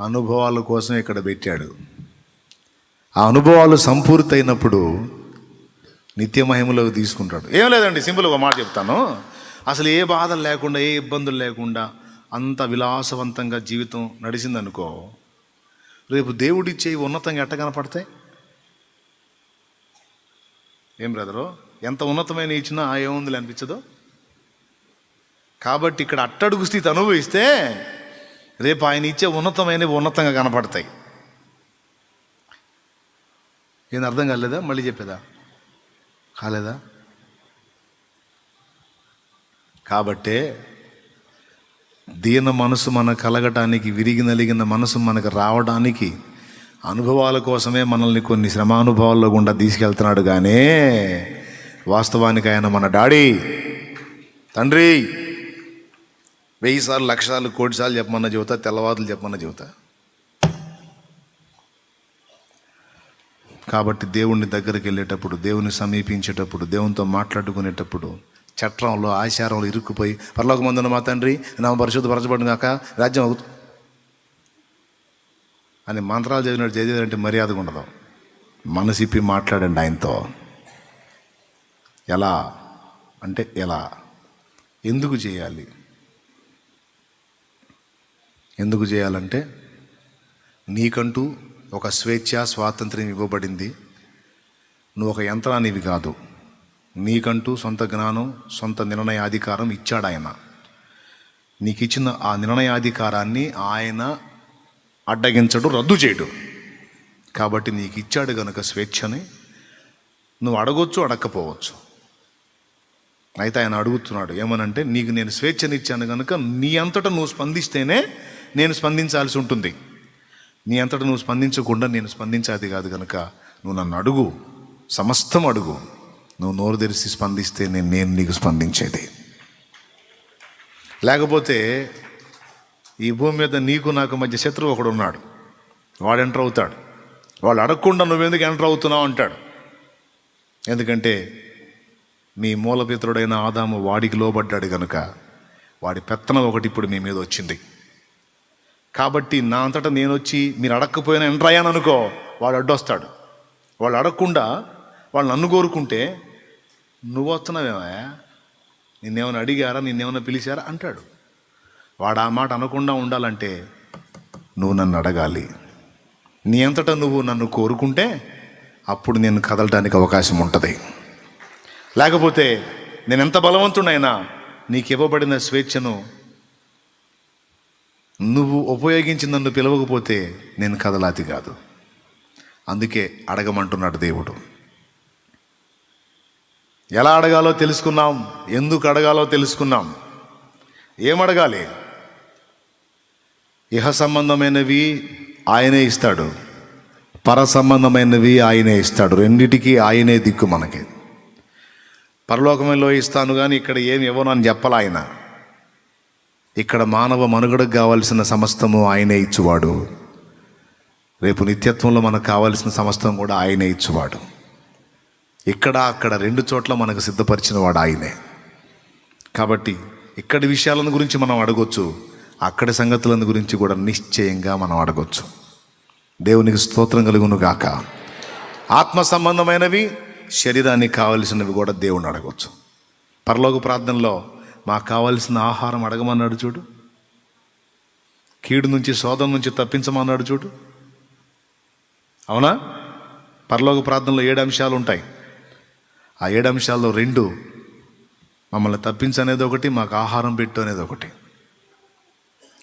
అనుభవాల కోసం ఇక్కడ పెట్టాడు. ఆ అనుభవాలు సంపూర్తయినప్పుడు నిత్య మహిమలోకి తీసుకుంటాడు. ఏం లేదండి సింపుల్ ఒక మాట చెప్తాను. అసలు ఏ బాధలు లేకుండా ఏ ఇబ్బందులు లేకుండా అంత విలాసవంతంగా జీవితం నడిచిందనుకో రేపు దేవుడిచ్చే ఉన్నతంగా ఎట్ట కనపడతాయి? ఏం బ్రదరు ఎంత ఉన్నతమైన ఇచ్చినా ఆ ఏముంది అనిపించదు? కాబట్టి ఇక్కడ అట్టడుగు స్థితి అనుభవిస్తే రేపు ఆయన ఇచ్చే ఉన్నతమైనవి ఉన్నతంగా కనపడతాయి. ఏం అర్థం కాలేదా? మళ్ళీ చెప్పేదా? కాలేదా? కాబట్టే దీన మనసు మన కలగటానికి విరిగి నలిగిన మనసు మనకు రావడానికి అనుభవాల కోసమే మనల్ని కొన్ని శ్రమానుభవాల్లో గుండా తీసుకెళ్తున్నాడు. కానీ వాస్తవానికి ఆయన మన డాడీ. తండ్రి! వెయ్యి సార్లు లక్ష సార్లు కోటి సార్లు చెప్పమన్న చెబుతా తెల్లవారులు చెప్పమన్న చెబుతా. కాబట్టి దేవుని దగ్గరికి వెళ్ళేటప్పుడు దేవుని సమీపించేటప్పుడు దేవునితో మాట్లాడుకునేటప్పుడు చట్రంలో ఆచారంలో ఇరుక్కుపోయి పరలోక మందున మా తండ్రి నా పరిశుద్ధ పరచబడిన కాక రాజ్యం అవుతు అని మంత్రాలు చదివినట్టు చదివారంటే మర్యాదగా ఉండదు. మనసిప్పి మాట్లాడండి ఆయనతో. ఎలా? అంటే ఎలా? ఎందుకు చేయాలి? ఎందుకు చేయాలంటే నీకంటూ ఒక స్వేచ్ఛ స్వాతంత్ర్యం ఇవ్వబడింది. నువ్వు ఒక యంత్రానివి కాదు. నీకంటూ సొంత జ్ఞానం సొంత నిర్ణయాధికారం ఇచ్చాడు ఆయన. నీకు ఇచ్చిన ఆ నిర్ణయాధికారాన్ని ఆయన అడ్డగించడు రద్దు చేయడు. కాబట్టి నీకు ఇచ్చాడు గనుక స్వేచ్ఛని నువ్వు అడగొచ్చు అడగకపోవచ్చు అయితే ఆయన అడుగుతున్నాడు ఏమనంటే నీకు నేను స్వేచ్ఛనిచ్చాను కనుక నీ అంతటా నువ్వు స్పందిస్తేనే నేను స్పందించాల్సి ఉంటుంది. నీ అంతటా నువ్వు స్పందించకుండా నేను స్పందించాది కాదు కనుక నువ్వు నన్ను అడుగు. సమస్తం అడుగు. నువ్వు నోరు తెరిచి స్పందిస్తే నేను నేను నీకు స్పందించేది. లేకపోతే ఈ భూమి మీద నీకు నాకు మధ్య శత్రువు ఒకడు ఉన్నాడు. వాడు ఎంటర్ అవుతాడు. వాడు అడగకుండా నువ్వెందుకు ఎంటర్ అవుతున్నావు అంటాడు. ఎందుకంటే మీ మూలపిత్రుడైన ఆదాము వాడికి లోబడ్డాడు కనుక వాడి పెత్తనం ఒకటి ఇప్పుడు మీ మీద వచ్చింది. కాబట్టి నా అంతటా నేను వచ్చి మీరు అడగకపోయినా ఎంటర్ అనుకో వాడు అడ్డొస్తాడు. వాళ్ళు అడగకుండా వాళ్ళు నన్ను కోరుకుంటే నువ్వు వస్తున్నావేమా నిన్నేమైనా అడిగారా? నిన్నేమైనా పిలిచారా? అంటాడు. వాడు ఆ మాట అనకుండా ఉండాలంటే నువ్వు నన్ను అడగాలి. నీ అంతటా నువ్వు నన్ను కోరుకుంటే అప్పుడు నేను కదలడానికి అవకాశం ఉంటుంది. లేకపోతే నేను ఎంత బలవంతుడైనా నీకు ఇవ్వబడిన స్వేచ్ఛను నువ్వు ఉపయోగించి నన్ను పిలవకపోతే నేను కదలాతి కాదు. అందుకే అడగమంటున్నాడు దేవుడు. ఎలా అడగాలో తెలుసుకున్నాం ఎందుకు అడగాలో తెలుసుకున్నాం. ఏం అడగాలి? ఇహ సంబంధమైనవి ఆయనే ఇస్తాడు. పర సంబంధమైనవి ఆయనే ఇస్తాడు. రెండిటికి ఆయనే దిక్కు మనకి. పరలోకంలో ఇస్తాను కానీ ఇక్కడ ఏమి ఇవ్వను అని చెప్పాలి ఆయన. ఇక్కడ మానవ మనుగడకు కావలసిన సమస్తము ఆయనే ఇచ్చువాడు. రేపు నిత్యత్వంలో మనకు కావలసిన సమస్తం కూడా ఆయనే ఇచ్చువాడు. ఇక్కడ అక్కడ రెండు చోట్ల మనకు సిద్ధపరిచిన వాడు ఆయనే. కాబట్టి ఇక్కడి విషయాలను గురించి మనం అడగొచ్చు అక్కడి సంగతులను గురించి కూడా నిశ్చయంగా మనం అడగొచ్చు. దేవునికి స్తోత్రం కలుగును గాక. ఆత్మ సంబంధమైనవి శరీరానికి కావలసినవి కూడా దేవుని అడగొచ్చు. పరలోక ప్రార్థనలో మాకు కావలసిన ఆహారం అడగమన్నాడు చూడు. కీడు నుంచి శోధం నుంచి తప్పించమన్నాడు చూడు. అవునా? పరలోక ప్రార్థనలో ఏడు అంశాలు ఉంటాయి. ఆ ఏడు అంశాల్లో రెండు మమ్మల్ని తప్పించనేది ఒకటి మాకు ఆహారం పెట్టు అనేది ఒకటి.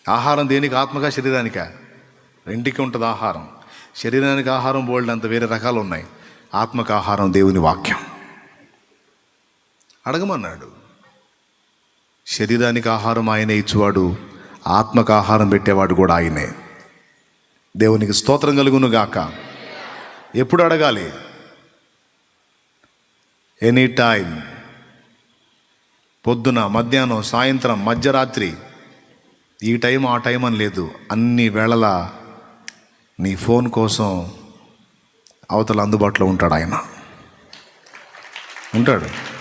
ఆహారం దేనికి? ఆత్మగా శరీరానికా? రెండుకి ఉంటుంది ఆహారం. శరీరానికి ఆహారం బోల్డ్ అంత వేరే రకాలు ఉన్నాయి. ఆత్మకు ఆహారం దేవుని వాక్యం. అడగమన్నాడు. శరీరానికి ఆహారం ఆయనే ఇచ్చేవాడు ఆత్మకు ఆహారం పెట్టేవాడు కూడా ఆయనే. దేవునికి స్తోత్రం కలుగును గాక. ఎప్పుడు అడగాలి? Any time. పొద్దున మధ్యాహ్నం సాయంత్రం మధ్యరాత్రి. ఈ టైం ఆ టైం అని లేదు. అన్ని వేళలా నీ ఫోన్ కోసం అవతల అందుబాటులో ఉంటాడు ఆయన. ఉంటాడు.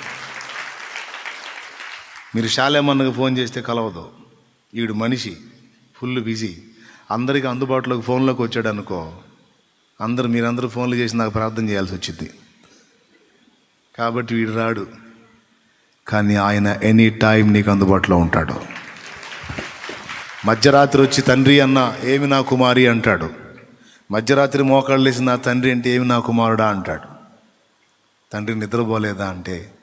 మీరు శాలేమన్నకు ఫోన్ చేస్తే కలవదు. ఈడు మనిషి ఫుల్ బిజీ. అందరికీ అందుబాటులోకి ఫోన్లోకి వచ్చాడు అనుకో అందరు మీరందరూ ఫోన్లు చేసి నాకు ప్రార్థన చేయాల్సి వచ్చింది. కాబట్టి వీడు రాడు. కానీ ఆయన ఎనీ టైం నీకు అందుబాటులో ఉంటాడు. మధ్యరాత్రి వచ్చి తండ్రి అన్న ఏమి నా కుమారి? అంటాడు. మధ్యరాత్రి మోకాళ్ళు నా తండ్రి అంటే ఏమి నా కుమారుడా? అంటాడు. తండ్రి నిద్రపోలేదా? అంటే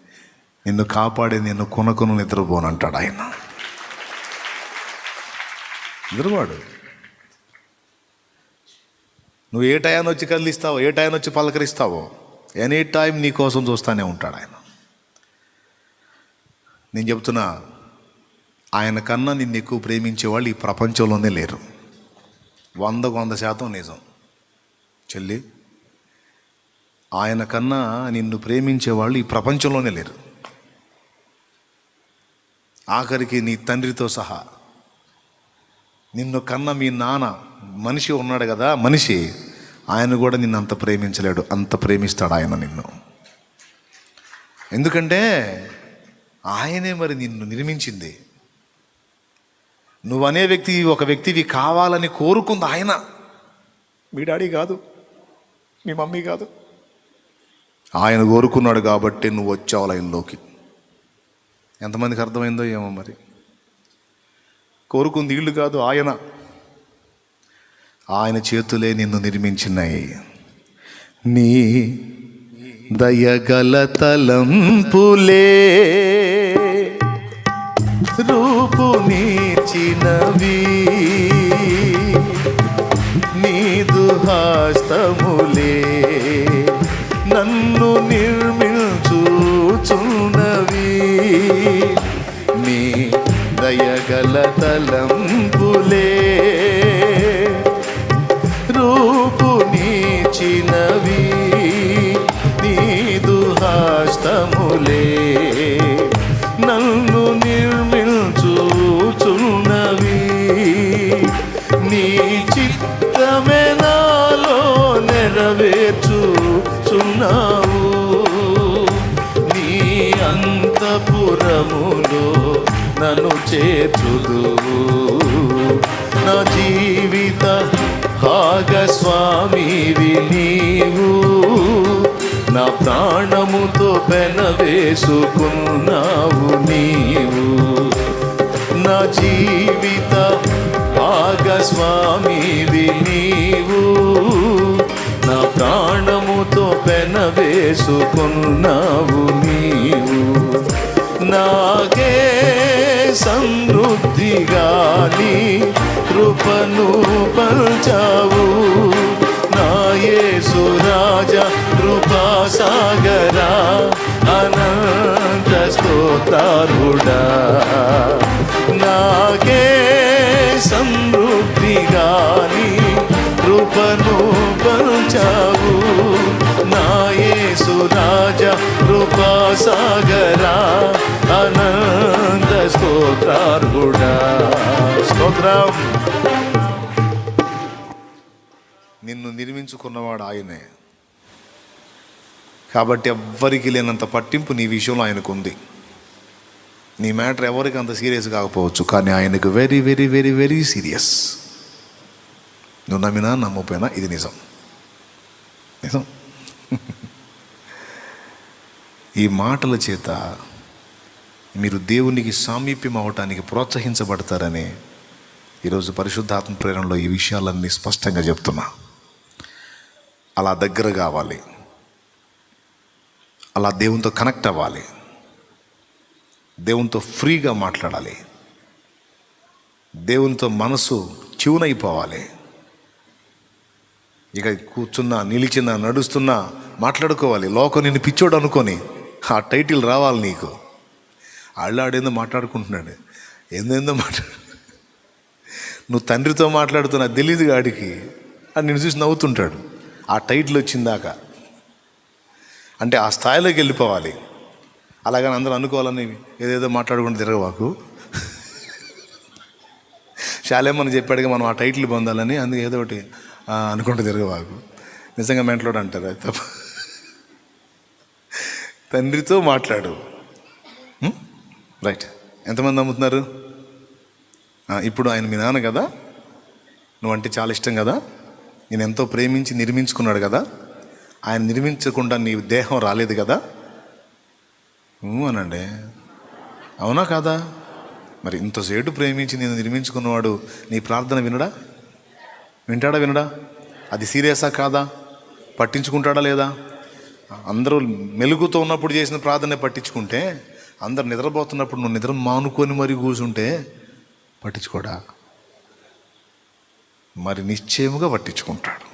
నిన్ను కాపాడే నిన్ను కొనకొను నిద్రపోనంటాడు ఆయన. నిద్రపోడు. నువ్వు ఏ టైం వచ్చి కదిలిస్తావో ఏ టైం వచ్చి పలకరిస్తావో ఎనీ టైం నీ కోసం చూస్తూనే ఉంటాడు ఆయన. నేను చెప్తున్నా ఆయన కన్నా నిన్ను ఎక్కువ ప్రేమించే వాళ్ళు ఈ ప్రపంచంలోనే లేరు. వందకు వంద శాతం నిజం. చెల్లి ఆయన కన్నా నిన్ను ప్రేమించే వాళ్ళు ఈ ప్రపంచంలోనే లేరు. ఆఖరికి నీ తండ్రితో సహా. నిన్ను కన్న మీ నాన్న మనిషి ఉన్నాడు కదా మనిషి. ఆయన కూడా నిన్ను అంత ప్రేమించలేడు అంత ప్రేమిస్తాడు ఆయన నిన్ను. ఎందుకంటే ఆయనే మరి నిన్ను నిర్మించింది. నువ్వు అనే వ్యక్తి ఒక వ్యక్తివి కావాలని కోరుకుంది ఆయన. మీ డాడీ కాదు మీ మమ్మీ కాదు. ఆయన కోరుకున్నాడు కాబట్టి నువ్వు వచ్చావు లైన్లోకి. ఎంతమందికి అర్థమైందో ఏమో మరి. కోరుకుంది ఇల్లు కాదు ఆయన. ఆయన చేతులే నిన్ను నిర్మించినాయి. నీ దయగల తలంపులే రూపు నీచినవి నీదు హస్తములే నన్ను నిర్మించుచున్న దయగల తలంపులే రూపు నీచినవి నీదు హస్తములే. నన్ను నిర్మించుచున్నవి నీ చిత్తమే నాలో నెరవేర్చుచున్నావు. నీ అంతపురములో నన్ను చేర్చుదు నా జీవిత భాగస్వామివి నీవు. నా ప్రాణముతో పెనవేసుకున్నావు నీవు. నా జీవిత భాగస్వామివి నీవు. నా ప్రాణముతో పెనవేసుకున్నావు నీవు. నాగే సమృద్ధిగాని కృపను పంచావు. నాయే సురాజ కృపా సాగరా అనంత స్తోత్రారుడా నాగే సమృద్ధిగాని కృపను పంచావు. నాయే సురాజ కృపా సాగరా స్తోత్రార్హుడా స్తోత్రం. నిన్ను నిర్మించుకున్నవాడు ఆయనే. కాబట్టి ఎవ్వరికి లేనంత పట్టింపు నీ విషయంలో ఆయనకు ఉంది నీ మ్యాటర్ ఎవరికి అంత సీరియస్ కాకపోవచ్చు కానీ ఆయనకు very very very very serious నువ్వు నమ్మినా నమ్మపోయినా ఇది నిజం. నిజం. ఈ మాటల చేత మీరు దేవునికి సామీప్యం అవటానికి ప్రోత్సహించబడతారని ఈరోజు పరిశుద్ధాత్మ ప్రేరణలో ఈ విషయాలన్నీ స్పష్టంగా చెప్తున్నా. అలా దగ్గర కావాలి. అలా దేవునితో కనెక్ట్ అవ్వాలి. దేవునితో ఫ్రీగా మాట్లాడాలి. దేవునితో మనసు ట్యూనైపోవాలి ఇక కూర్చున్నా నిలిచినా నడుస్తున్నా మాట్లాడుకోవాలి. లోకం నిన్ను పిచ్చోడు అనుకొని ఆ టైటిల్ రావాలి నీకు. ఆళ్ళాడేందో మాట్లాడుకుంటున్నాడు. ఏందేందో మాట్లాడు నువ్వు తండ్రితో మాట్లాడుతున్నా తెలియదు గాడికి అని నిన్ను చూసి నవ్వుతుంటాడు. ఆ టైటిల్ వచ్చిందాక అంటే ఆ స్థాయిలోకి వెళ్ళిపోవాలి. అలాగని అందరూ అనుకోవాలని ఏదేదో మాట్లాడుకుంటూ తిరగవాకు శాలేమని చెప్పాడుగా మనం ఆ టైటిల్ పొందాలని అందుకే ఏదో ఒకటి అనుకుంటూ తిరగవాకు నిజంగా మెంట్లోడు అంటారు అది తప్ప. తండ్రితో మాట్లాడు. రైట్ ఎంతమంది నమ్ముతున్నారు? ఇప్పుడు ఆయన మీ నాన్న కదా? నువ్వంటే చాలా ఇష్టం కదా? నేను ఎంతో ప్రేమించి నిర్మించుకున్నాడు కదా? ఆయన నిర్మించకుండా నీ దేహం రాలేదు కదా? అనండి. అవునా కాదా? మరి ఇంతసేటు ప్రేమించి నేను నిర్మించుకున్నవాడు నీ ప్రార్థన వినడా? వింటాడా వినడా? అది సీరియసా కాదా? పట్టించుకుంటాడా లేదా? అందరూ మెలుగుతో ఉన్నప్పుడు చేసిన ప్రార్థన పట్టించుకుంటే అందరు నిద్రపోతున్నప్పుడు నువ్వు నిద్ర మానుకొని మరి కూర్చుంటే పట్టించుకోడా? మరి నిశ్చయముగా పట్టించుకుంటాడు.